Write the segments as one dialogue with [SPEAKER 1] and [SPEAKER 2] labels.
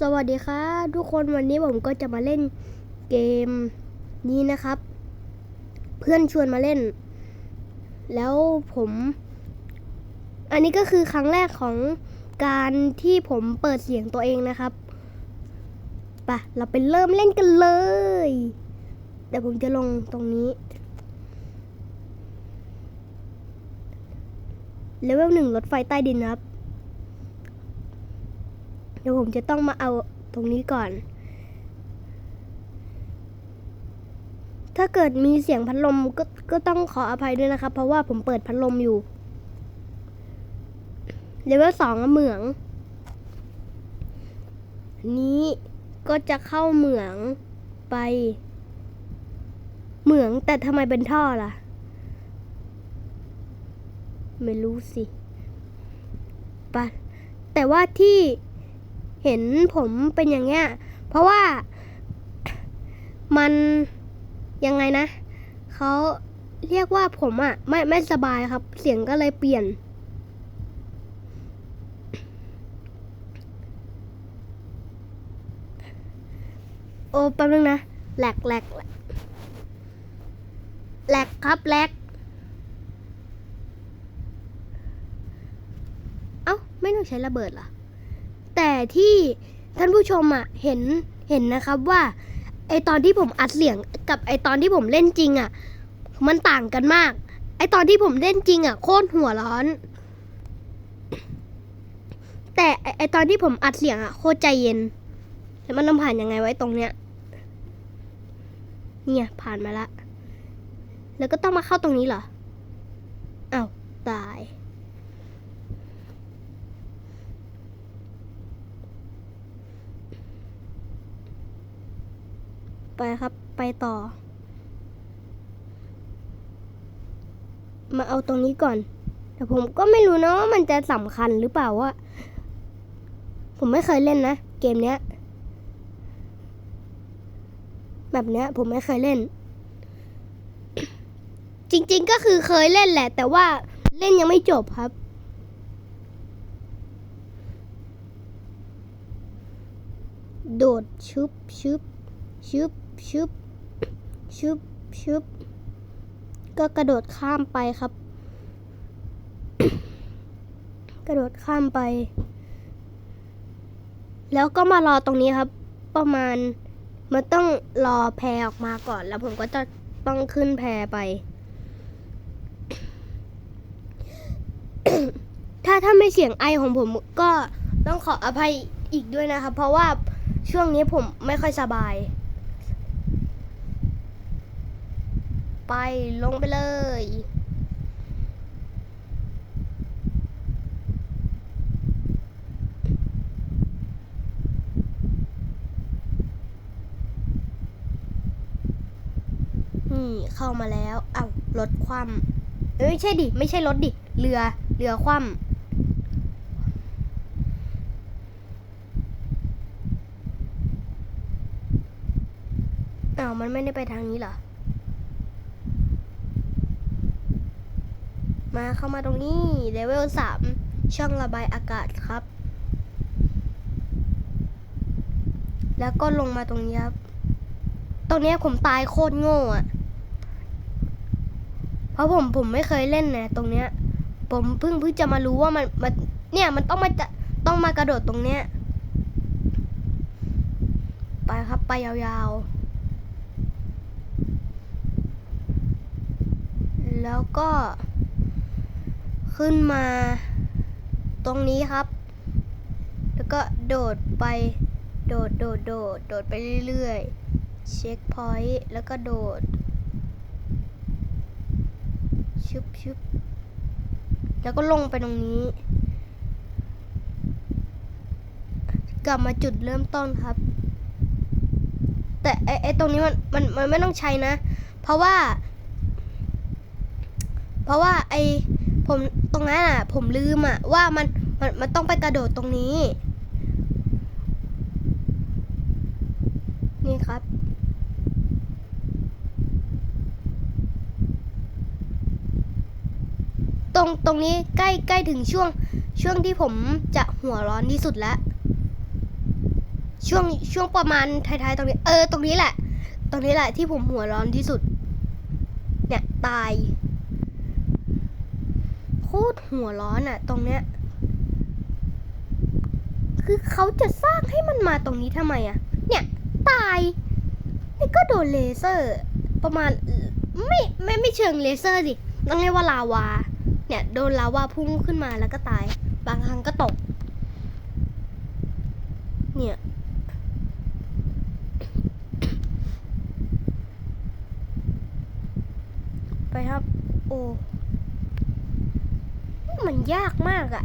[SPEAKER 1] สวัสดีครับทุกคนวันนี้ผมก็จะมาเล่นเกมนี้นะครับ เพื่อนชวนมาเล่น แล้วผม อันนี้ก็คือครั้งแรกของการที่ผมเปิดเสียงตัวเองนะครับปะเราไปเริ่มเล่นกันเลยเดี๋ยวผมจะลงตรงนี้เลเวลหนึ่งรถไฟใต้ดินนะครับ เดี๋ยวผมจะต้องมาเอาตรงนี้ก่อน ถ้าเกิดมีเสียงพัดลมก็ก็ต้องขออภัยด้วยนะครับ เพราะว่าผมเปิดพัดลมอยู่เลเวลสองอะเหมืองนนี้ก็จะเข้าเหมืองไป เหมืองแต่ทำไมเป็นท่อล่ะ ไม่รู้สิปะแต่ว่าที่ เห็นผมเป็นอย่างเงี้ย เพราะว่ามันยังไงนะเขาเรียกว่าผมอะไม่ไม่สบายครับ เสียงก็เลยเปลี่ยน โอ้แป๊บนึงนะแหลกแหลกแหลกครับแหลกเอ้า ไม่ต้องใช้ระเบิดเหรอ แต่ที่ท่านผู้ชมอะเห็นเห็นนะครับว่าไอตอนที่ผมอัดเสียงกับไอตอนที่ผมเล่นจริงอะ มันต่างกันมาก ไอตอนที่ผมเล่นจริงอะโคตรหัวร้อน แต่ไอตอนที่ผมอัดเสียงอะโคตรใจเย็นแล้วมันต้องผ่านยังไงไว้ตรงเนี้ยเนี่ยผ่านมาละ แล้วก็ต้องมาเข้าตรงนี้เหรออ้าวตาย ครับ ไปต่อ มาเอาตรงนี้ก่อน แต่ผมก็ไม่รู้นะว่ามันจะสำคัญหรือเปล่าว่า ผมไม่เคยเล่นนะ เกมเนี้ย แบบเนี้ย ผมไม่เคยเล่น จริง ๆ ก็คือเคยเล่นแหละ แต่ว่าเล่นยังไม่จบครับโดดชุบชุบชึบ ชึบชึบชึบก็กระโดดข้ามไปครับ กระโดดข้ามไป แล้วก็มารอตรงนี้ครับ ประมาณมันต้องรอแพรออกมาก่อน แล้วผมก็จะต้องขึ้นแพรไป ถ้าถ้าไม่เสียงไอของผมก็ต้องขออภัยอีกด้วยนะครับ เพราะว่าช่วงนี้ผมไม่ค่อยสบาย ไปลงไปเลย นี่เข้ามาแล้วเอา้ารถคว่ำเอ้ยไม่ใช่ดิ ไม่ใช่รถดิ เรือ เรือคว่ำอ้าวมันไม่ได้ไปทางนี้เหรอ มาเข้ามาตรงนี้เลเวลสามช่องระบายอากาศครับ แล้วก็ลงมาตรงนี้ครับตรงเนี้ยผมตายโคตรโง่อะเพราะผมผมไม่เคยเล่นนะตรงเนี้ย ผมเพิ่งเพิ่งจะมารู้ว่ามันมันเนี่ยมันต้องมาจะต้องมากระโดดตรงเนี้ยไปครับไปยาวๆ แล้วก็ ขึ้นมา ตรงนี้ครับ แล้วก็โดดไป โดดโดดโดดโดดไปเรื่อยๆ เช็คพอยต์แล้วก็โดด ชึบชึบแล้วก็ลงไปตรงนี้ กลับมาจุดเริ่มต้นครับ แต่ไอไอตรงนี้มันมันมันไม่ต้องใช้นะ เพราะว่า เพราะว่าไอ ผมตรงนั้นอะ ผมลืมอะ ว่ามันมันมันต้องไปกระโดดตรงนี้ นี่ครับ ตรงตรงนี้ใกล้ใกล้ถึงช่วงช่วงที่ผมจะหัวร้อนที่สุดแล้วช่วงช่วงประมาณท้ายๆตรงนี้ เออ ตรงนี้แหละ ตรงนี้แหละที่ผมหัวร้อนที่สุด เนี่ย ตาย ตรหัวร้อนอะตรงเนี้ย คือเขาจะสร้างให้มันมาตรงนี้ทำไมอะเนี่ย ตายนี่ก็โดนเลเซอร์ ประมาณไม่ไม่ไม่เชิงเลเซอร์ดิต้องเรียกว่าลาวา เนี่ย โดนลาวาพุ่งขึ้นมาแล้วก็ตาย บางครั้งก็ตก เนี่ยไปครับ โอ้ มันยากมากอะ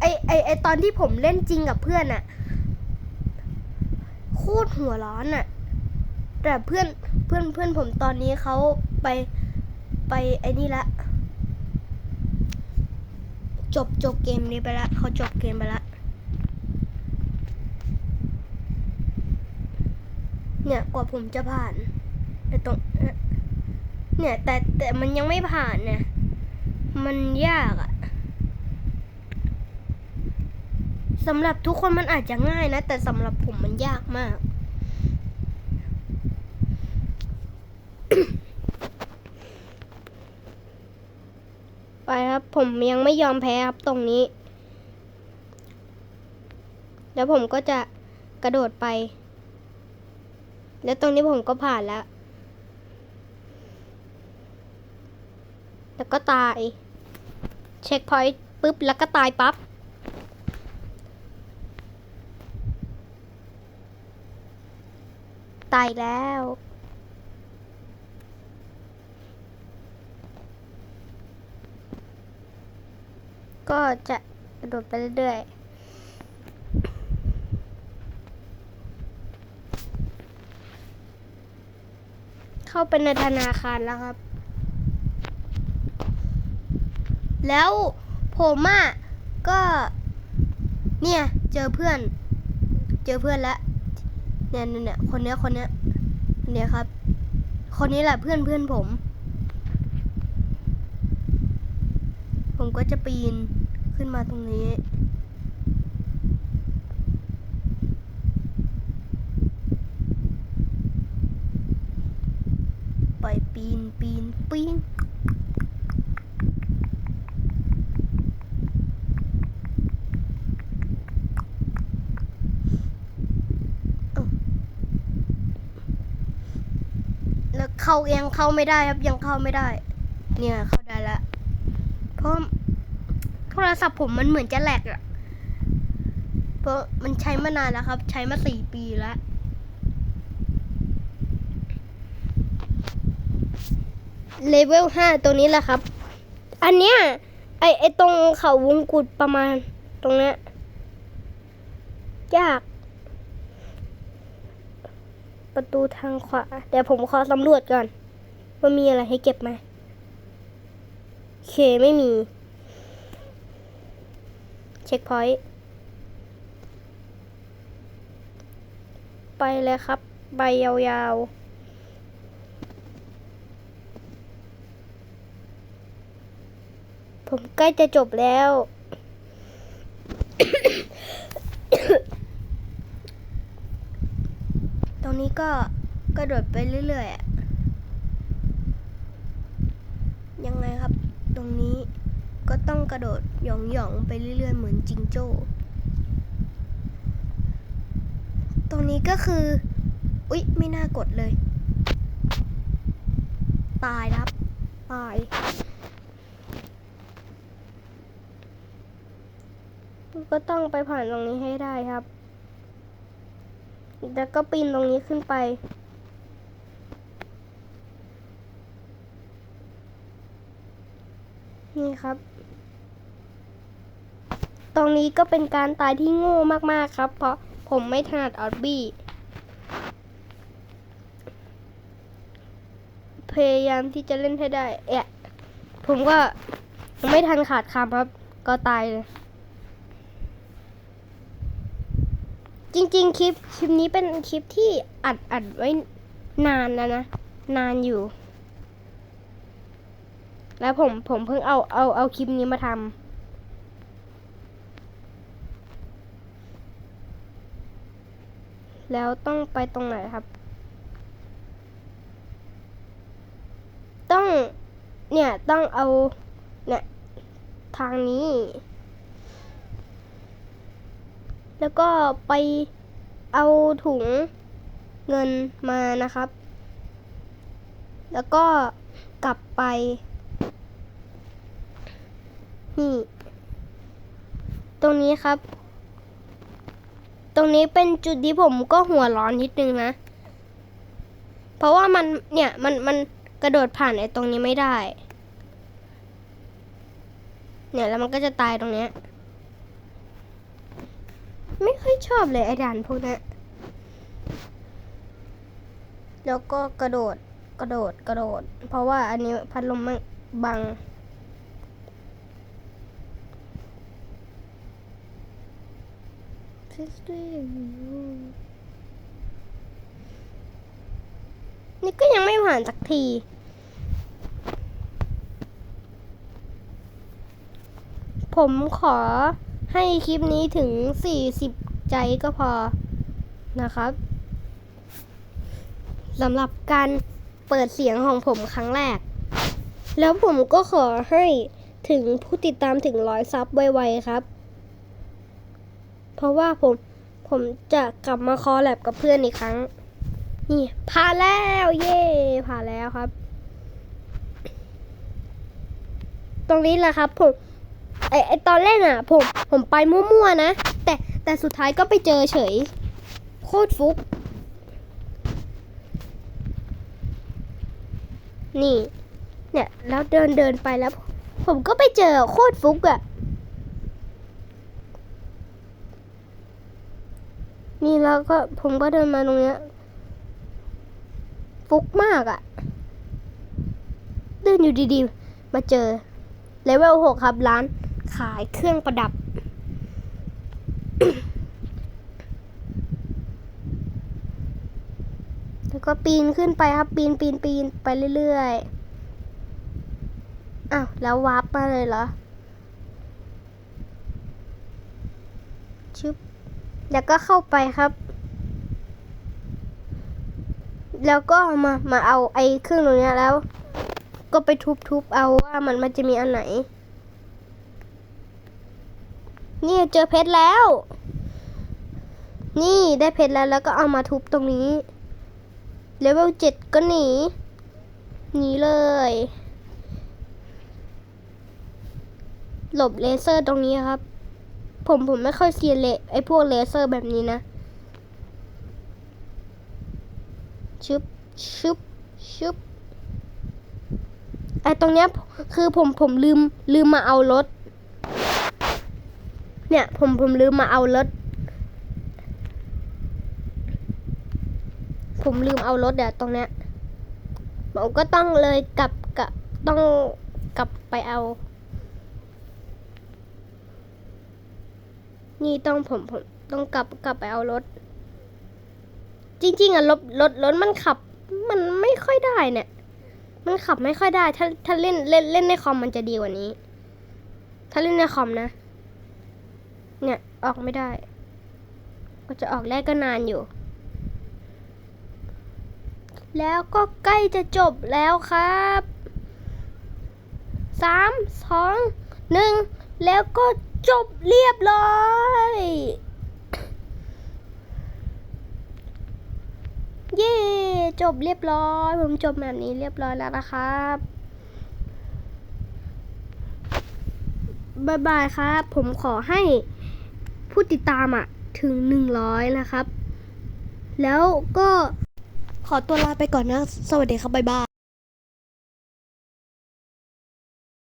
[SPEAKER 1] ไอไอไอตอนที่ผมเล่นจริงกับเพื่อนอะโคตรหัวร้อนอะแต่เพื่อนเพื่อนเพื่อนผมตอนนี้เขาไปไปไอ้นี่ละ จบจบเกมนี้ไปละเขาจบเกมไปละเนี่ยกว่าผมจะผ่านไอ้ตรงเนี่ยแต่แต่มันยังไม่ผ่านเนี่ย มันยากอะสำหรับทุกคนมันอาจจะง่ายนะ แต่สำหรับผมมันยากมาก ไปครับ ผมยังไม่ยอมแพ้ครับตรงนี้ แล้วผมก็จะกระโดดไป แล้วตรงนี้ผมก็ผ่านแล้ว แล้วก็ตาย เช็คพอยต์ปุ๊บ แล้วก็ตายปั๊บตายแล้วก็จะกระโดดไปเรื่อยๆ เข้าไปในธนาคารแล้วครับ แล้วผมอะก็ เนี่ย เจอเพื่อน เจอเพื่อนแล้วเนี่ยเนี่ยเนี่ยคนเนี้ยคนเนี้ยเนี่ยครับ คนนี้แหละเพื่อนเพื่อนผม ผมก็จะปีนขึ้นมาตรงนี้ ไปปีนปีนปีน แล้ว เข้ายังเข้าไม่ได้ครับยังเข้าไม่ได้ เนี่ยเข้าได้แล้วเพราะโทรศัพท์ผมมันเหมือนจะแหลกอะเพราะมันใช้มานานแล้วครับ ใช้มาสี่ปีแล้วเลเวลห้าตัวนี้แหละครับ อันเนี้ยไอไอตรงเขาวงกุดประมาณตรงเนี้ยยาก ประตูทางขวาเดี๋ยวผมขอสำรวจก่อน ว่ามีอะไรให้เก็บไหมโอเคไม่มี เช็คพอยต์ไปเลยครับ ใบยาวๆผมใกล้จะจบแล้ว ตรง นี้ก็กระโดดไปเรื่อยๆยังไงครับ ตรงนี้ก็ต้องกระโดดหย่องๆไปเรื่อยๆ เหมือนจิงโจ้ ตรงนี้ก็คือ อุ๊ย ไม่น่ากดเลย ตายครับ ตาย ก็ต้องไปผ่านตรงนี้ให้ได้ครับ แล้วก็ปีนตรงนี้ขึ้นไปนี่ครับ ตรงนี้ก็เป็นการตายที่โง่มากๆครับ เพราะผมไม่ถนัดออดบี้ พยายามที่จะเล่นให้ได้แอะผมก็ไม่ทันขาดคำครับ ก็ตายเลย จริง ๆ คลิปคลิปนี้เป็นคลิปที่อัดอัดไว้นานแล้วนะ นานอยู่ แล้วผมผมเพิ่งเอาเอาเอาคลิปนี้มาทำแล้วต้องไปตรงไหนครับ ต้อง เนี่ย ต้องเอา เนี่ย ทางนี้ แล้วก็ไปเอาถุงเงินมานะครับ แล้วก็กลับไป นี่ ตรงนี้ครับ ตรงนี้เป็นจุดที่ผมก็หัวร้อนนิดนึงนะ เพราะว่ามันเนี่ยมันมันกระโดดผ่านไอ้ตรงนี้ไม่ได้ เนี่ยแล้วมันก็จะตายตรงเนี้ย ไม่ค่อยชอบเลยไอ้ด่านพวกนี้แล้วก็กระโดดกระโดดกระโดด เพราะว่าอันนี้พัดลมมันบัง นี่ก็ยังไม่ผ่านสักทีผมขอ ให้คลิปนี้ถึง 40 ใจก็พอนะครับสำหรับการเปิดเสียงของผมครั้งแรก แล้วผมก็ขอให้ถึงผู้ติดตามถึงร้อยซับไวๆครับ เพราะว่าผมผมจะกลับมาคอแลบกับเพื่อนอีกครั้ง นี่ผ่านแล้วเย่ผ่านแล้วครับ ตรงนี้แหละครับผม อไอตอนแรกอะ ผมผมไปมั่วๆนะ แต่แต่สุดท้ายก็ไปเจอเฉย โคตรฟุก นี่ เนี่ย แล้วเดินเดินไปแล้ว ผมก็ไปเจอโคตรฟุกอะ่ะ นี่แล้วก็ผมก็เดินมาตรงเนี้ย ฟุกมากอะ่ะ เดินอยู่ดีๆ มาเจอเลเวลหกครับร้าน ขายเครื่องประดับ แล้วก็ปีนขึ้นไปครับ ปีนปีนปีนไปเรื่อยๆ อ้าวแล้ววาร์ปมาเลยเหรอ ชึบ แล้วก็เข้าไปครับ แล้วก็มา มาเอาไอ้เครื่องตรงเนี้ยแล้ว ก็ไปทุบๆเอาว่ามันมันจะมีอันไหน นี่เจอเพชรแล้ว นี่ได้เพชรแล้วแล้วก็เอามาทุบตรงนี้ เลเวลเจ็ดก็หนี หนีเลย หลบเลเซอร์ตรงนี้ครับ ผมผมไม่ค่อยเซียนเลไอพวกเลเซอร์แบบนี้นะ ชึบ ชึบ ชึบไอตรงเนี้ยคือผมผมลืมลืมมาเอารถ เนี่ยผมผมลืมมาเอารถ ผมลืมเอารถเดี๋ยวตรงเนี้ยผมก็ต้องเลยกลับกับต้องกลับไปเอา นี่ต้องผมผมต้องกลับกลับไปเอารถ จริง ๆอะรถรถรถมันขับ มันไม่ค่อยได้เนี่ย มันขับไม่ค่อยได้ ถ้าถ้าเล่นเล่นเล่นในคอมมันจะดีกว่านี้ ถ้าเล่นในคอมนะ เนี่ย ออกไม่ได้ ก็จะออกแรกก็นานอยู่ แล้วก็ใกล้จะจบแล้วครับสามสองหนึ่งแล้วก็จบเรียบร้อยเย้จบเรียบร้อย ผมจบแบบนี้เรียบร้อยแล้วนะครับบายบายครับ ผมขอให้ ผู้ติดตามอะถึงหนึ่งร้อยนะครับ แล้วก็ขอตัวลาไปก่อนนะ สวัสดีครับ บ๊ายบาย